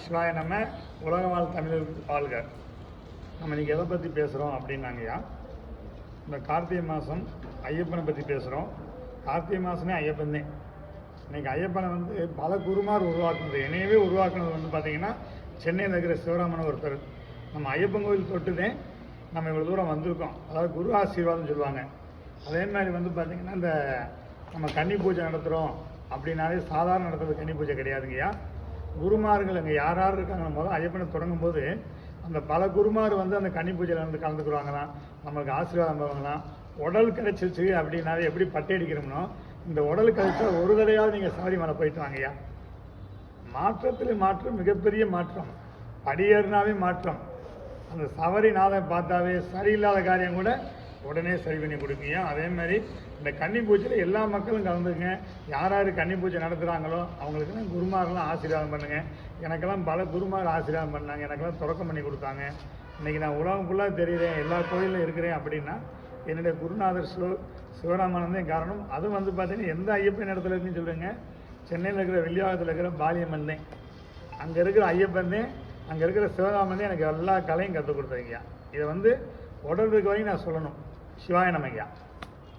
சிவாய நம்ம உலக வாழ் தமிழர் வாழ்க. நம்ம இன்னைக்கு எதை பற்றி பேசுகிறோம் அப்படின்னாங்கய்யா? இந்த கார்த்திகை மாதம் ஐயப்பனை பற்றி பேசுகிறோம் கார்த்திகை மாதமே ஐயப்பன் தான். இன்னைக்கு ஐயப்பனை வந்து பல குருமார் உருவாக்குனது. என்னையவே உருவாக்குனது வந்து பார்த்திங்கன்னா சென்னையில் இருக்கிற சிவராமன் ஒருத்தர். நம்ம ஐயப்பன் கோயில் தொட்டுதேன் நம்ம இவ்வளோ தூரம் வந்திருக்கோம். அதாவது குரு ஆசீர்வாதம் சொல்லுவாங்க. அதே மாதிரி வந்து பார்த்திங்கன்னா இந்த நம்ம கன்னி பூஜை நடத்துகிறோம் அப்படின்னாலே சாதாரண நடத்துறது கன்னி பூஜை கிடையாதுங்கய்யா. குருமார்கள் அங்கே யார் யார் இருக்காங்க முதல்ல ஐயப்பனை தொடங்கும் போது அந்த பல குருமார் வந்து அந்த கன்னி பூஜையில் வந்து கலந்துக்குருவாங்களாம் நம்மளுக்கு ஆசீர்வாதம் பண்ணுவாங்களாம். உடல் கிடைச்சிருச்சு அப்படின்னாவே எப்படி பட்டை அடிக்கிறோம்னோ இந்த உடல் கிடைச்சா ஒரு தடையாவது நீங்கள் சபரிமலை போயிட்டு வாங்கய்யா. மாற்றத்தில் மாற்றம் மிகப்பெரிய மாற்றம். படியேறினாவே மாற்றம். அந்த சவரிநாதன் பார்த்தாவே சரியில்லாத காரியம் கூட உடனே சரி பண்ணி கொடுப்பீங்க. அதே மாதிரி இந்த கன்னி பூஜையில் எல்லா மக்களும் கலந்துங்க யார் யார் கன்னி பூஜை நடத்துகிறாங்களோ அவங்களுக்கெல்லாம் குருமாரெல்லாம் ஆசீர்வாதம் பண்ணுங்கள் எனக்கெல்லாம் பல குருமார் ஆசீர்வாதம் பண்ணாங்க. எனக்கெல்லாம் தொடக்கம் பண்ணி கொடுத்தாங்க. இன்றைக்கி நான் உலகம் ஃபுல்லாக தெரியுறேன். எல்லா கோயிலில் இருக்கிறேன் அப்படின்னா என்னுடைய குருநாதர் சிவ சிவராமானந்தே காரணம். அதுவும் வந்து பார்த்தீங்கன்னா எந்த ஐயப்பன் இடத்துல இருக்குன்னு சொல்லுங்க. சென்னையில் இருக்கிற வெள்ளியாகத்தில் இருக்கிற பாலியம்மன் தான் அங்கே இருக்கிற ஐயப்பன் தான் அங்கே இருக்கிற சிவராமன் தான் எனக்கு எல்லா கலையும் கற்றுக் கொடுத்தீங்க. இதை வந்து உடல் இருக்க வரைக்கும் நான் சொல்லணும். சிவாய நமய்யா